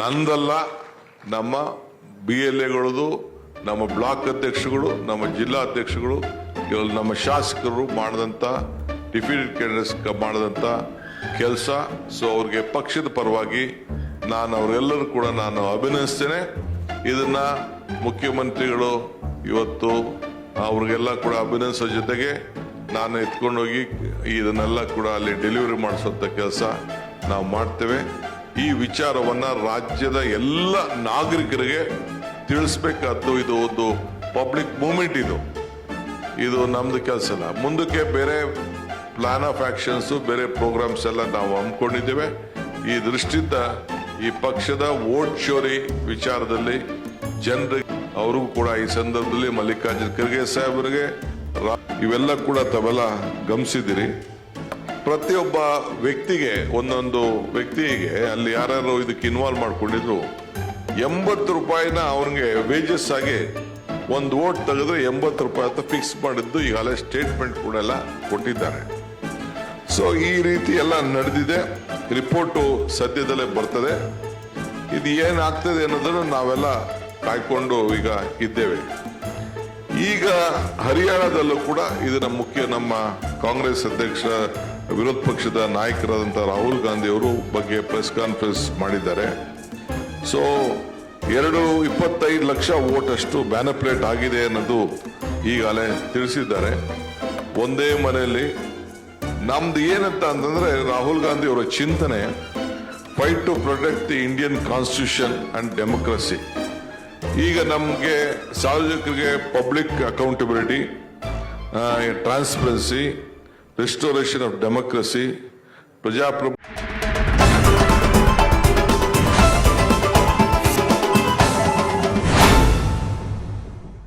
ನಂದಲ್ಲ, ನಮ್ಮ B L ಎಗಳದು ನಮ್ಮ block ಅಧ್ಯಕ್ಷಗಳು, ನಮ್ಮ ಜಿಲ್ಲಾ ಅಧ್ಯಕ್ಷಗಳು ಇವಲ್ಲಿ ನಮ್ಮ ಶಾಸಕರು ಮಾಡಿದಂಥ ಡಿಫಿನಿಟ್ ಕ್ಯಾಂಡಿಡೇಟ್ಸ್ ಮಾಡಿದಂಥ ಕೆಲಸ. ಸೊ ಅವ್ರಿಗೆ ಪಕ್ಷದ ಪರವಾಗಿ ನಾನು ಅವರೆಲ್ಲರೂ ಕೂಡ ನಾನು ಅಭಿನಯಿಸ್ತೇನೆ ಇದನ್ನು ಮುಖ್ಯಮಂತ್ರಿಗಳು ಇವತ್ತು ಅವ್ರಿಗೆಲ್ಲ ಕೂಡ ಅಭಿನಯಿಸೋ ಜೊತೆಗೆ ನಾನು ಎತ್ಕೊಂಡೋಗಿ ಇದನ್ನೆಲ್ಲ ಕೂಡ ಅಲ್ಲಿ ಡೆಲಿವರಿ ಮಾಡಿಸೋಂಥ ಕೆಲಸ ನಾವು ಮಾಡ್ತೇವೆ. ಈ ವಿಚಾರವನ್ನ ರಾಜ್ಯದ ಎಲ್ಲ ನಾಗರಿಕರಿಗೆ ತಿಳಿಸ್ಬೇಕಾದ್ದು ಇದು ಒಂದು ಪಬ್ಲಿಕ್ ಮೂಮೆಂಟ್ ಇದು. ಇದು ಕೆಲಸ ಅಲ್ಲ. ಮುಂದಕ್ಕೆ ಬೇರೆ ಪ್ಲಾನ್ ಆಫ್ ಆಕ್ಷನ್ಸ್ ಬೇರೆ ಪ್ರೋಗ್ರಾಮ್ಸ್ ಎಲ್ಲ ನಾವು ಹಮ್ಮಿಕೊಂಡಿದ್ದೇವೆ. ಈ ದೃಷ್ಟಿಯಿಂದ ಈ ಪಕ್ಷದ ವೋಟ್ ಚೋರಿ ವಿಚಾರದಲ್ಲಿ ಜನರಿಗೆ, ಅವ್ರಿಗೂ ಕೂಡ ಈ ಸಂದರ್ಭದಲ್ಲಿ ಮಲ್ಲಿಕಾರ್ಜುನ್ ಖರ್ಗೆ ಸಾಹೇಬರಿಗೆ ಇವೆಲ್ಲ ಕೂಡ ತಾವೆಲ್ಲ ಗಮನಿಸಿದಿರಿ ಪ್ರತಿಯೊಬ್ಬ ವ್ಯಕ್ತಿಗೆ, ಒಂದೊಂದು ವ್ಯಕ್ತಿಗೆ, ಅಲ್ಲಿ ಯಾರ್ಯಾರು ಇದಕ್ಕೆ ಇನ್ವಾಲ್ವ್ ಮಾಡ್ಕೊಂಡಿದ್ರು, ಎಂಬತ್ತು ರೂಪಾಯಿನ ಅವ್ರಿಗೆ ವೇಜಸ್ ಆಗಿ ಒಂದು ಓಟ್ ತೆಗೆದ್ರೆ ಎಂಬತ್ತು ರೂಪಾಯಿ ಅಂತ ಫಿಕ್ಸ್ ಮಾಡಿದ್ದು ಈಗಾಗಲೇ ಸ್ಟೇಟ್ಮೆಂಟ್ ಕೂಡ ಎಲ್ಲ ಕೊಟ್ಟಿದ್ದಾರೆ. ಸೊ ಈ ರೀತಿ ಎಲ್ಲ ನಡೆದಿದೆ. ರಿಪೋರ್ಟು ಸದ್ಯದಲ್ಲೇ ಬರ್ತದೆ. ಇದು ಏನಾಗ್ತದೆ ಅನ್ನೋದನ್ನು ನಾವೆಲ್ಲ ಕಾಯ್ಕೊಂಡು ಈಗ ಇದ್ದೇವೆ. ಈಗ ಹರಿಯಾಣದಲ್ಲೂ ಕೂಡ ಇದನ್ನ ಮುಖ್ಯ ನಮ್ಮ ಕಾಂಗ್ರೆಸ್ ಅಧ್ಯಕ್ಷ, ವಿರೋಧ ಪಕ್ಷದ ನಾಯಕರಾದಂಥ ರಾಹುಲ್ ಗಾಂಧಿ ಅವರು ಬಗ್ಗೆ ಪ್ರೆಸ್ ಕಾನ್ಫರೆನ್ಸ್ ಮಾಡಿದ್ದಾರೆ. ಸೊ ಎರಡು ಇಪ್ಪತ್ತೈದು ಲಕ್ಷ ವೋಟ್ ಅಷ್ಟು ಬ್ಯಾನಪ್ಲೇಟ್ ಆಗಿದೆ ಅನ್ನೋದು ಈಗಾಗಲೇ ತಿಳಿಸಿದ್ದಾರೆ. ಒಂದೇ ಮನೆಯಲ್ಲಿ ನಮ್ದು ಏನಂತ ಅಂತಂದ್ರೆ ರಾಹುಲ್ ಗಾಂಧಿ ಅವರ ಚಿಂತನೆ fight to protect the Indian constitution and democracy ಈಗ ನಮಗೆ ಸಾರ್ವಜನಿಕರಿಗೆ public accountability transparency restoration of democracy ಪ್ರಜಾಪ್ರಭು